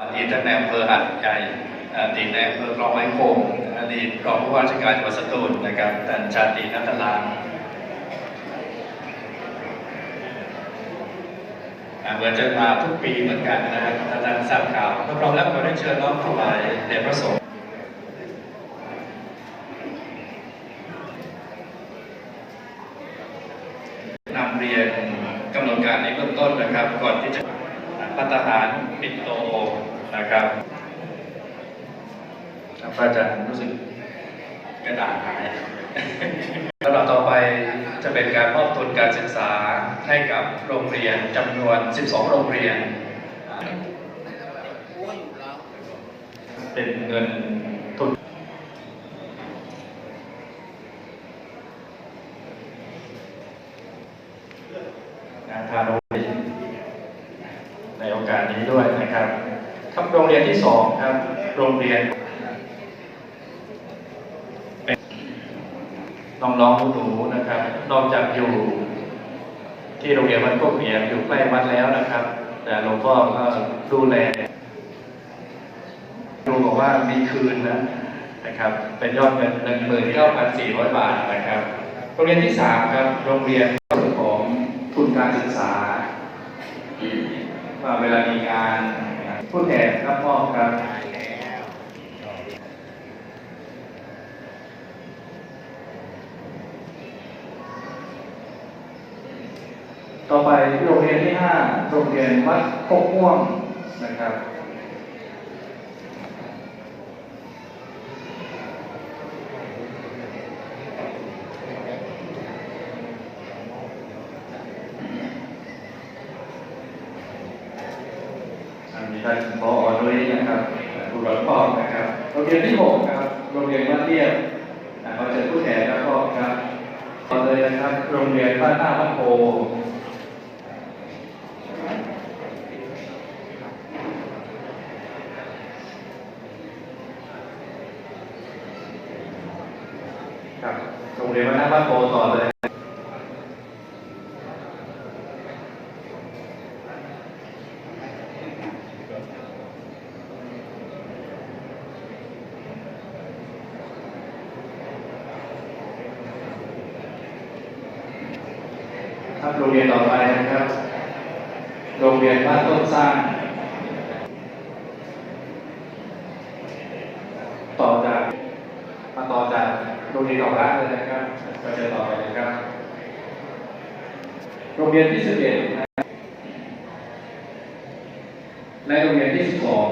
อดีตท่านายอำเภอหัดใหญ่อดีตนายอำเภอคลองไม้โคงอดีตรองผู้ว่าราชการจังหวัดสตูลนะครับท่านชาตินัตลางเหมือนจะมาทุกปีเหมือนกันนะครับถ้าท่านทราบข่าวถ้าพร้อมแล้วขอได้เชิญน้องถวายเดชพระสงฆ์นำเรียนกำหนดการในเบื้องต้นนะครับ ก่อนที่จะพัฒหารปิดโต นะครับครับพระอาจารย์รู้สึกกระดาษหายลำดับต่อไปจะเป็นการมอบทุนการศึกษาให้กับโรงเรียนจำนวน 12 โรงเรียน เป็นเงินทุนงานทารุณในโอกาสนี้ด้วย โรงเรียนที่สองครับ โรงเรียนน้องๆหนูๆนะครับ นอกจากอยู่ ที่โรงเรียนวัดโคกเหียมอยู่ใกล้วัดแล้วนะครับ แต่หลวงพ่อก็ดูแลดูบอกว่ามีคืนนะนะครับ เป็นยอดเงินหนึ่งหมื่นเก้าพันสี่ร้อยบาทนะครับ โรงเรียนที่สามครับ โรงเรียนของทุนการศึกษาว่าเวลามีงาน ผู้แทนรับมอบครับต่อไปโรงเรียนที่ห้าโรงเรียนวัดโคกม่วงนะครับ ท่านพอด้วยนะครับผู้รับมอนะครับโรงเรียนที่หกครับโรงเรียนวัดเทียบอ่าเขาจะผู้แทนรับมอบครับต่อเลยนะครับโรงเรียนบ้านหน้าบ้านโพครับโรงเรียนบ้านหน้าบ้านโพต่อเลย ครับโรงเรียนต่อไปนะครับ โรงเรียนบ้านต้นสร้าง ต่อจากมาต่อจากโรงเรียนดอกรักเลยนะครับก็จะต่อไปนะครับ โรงเรียนที่สิบเอ็ดและโรงเรียนที่สิบสอง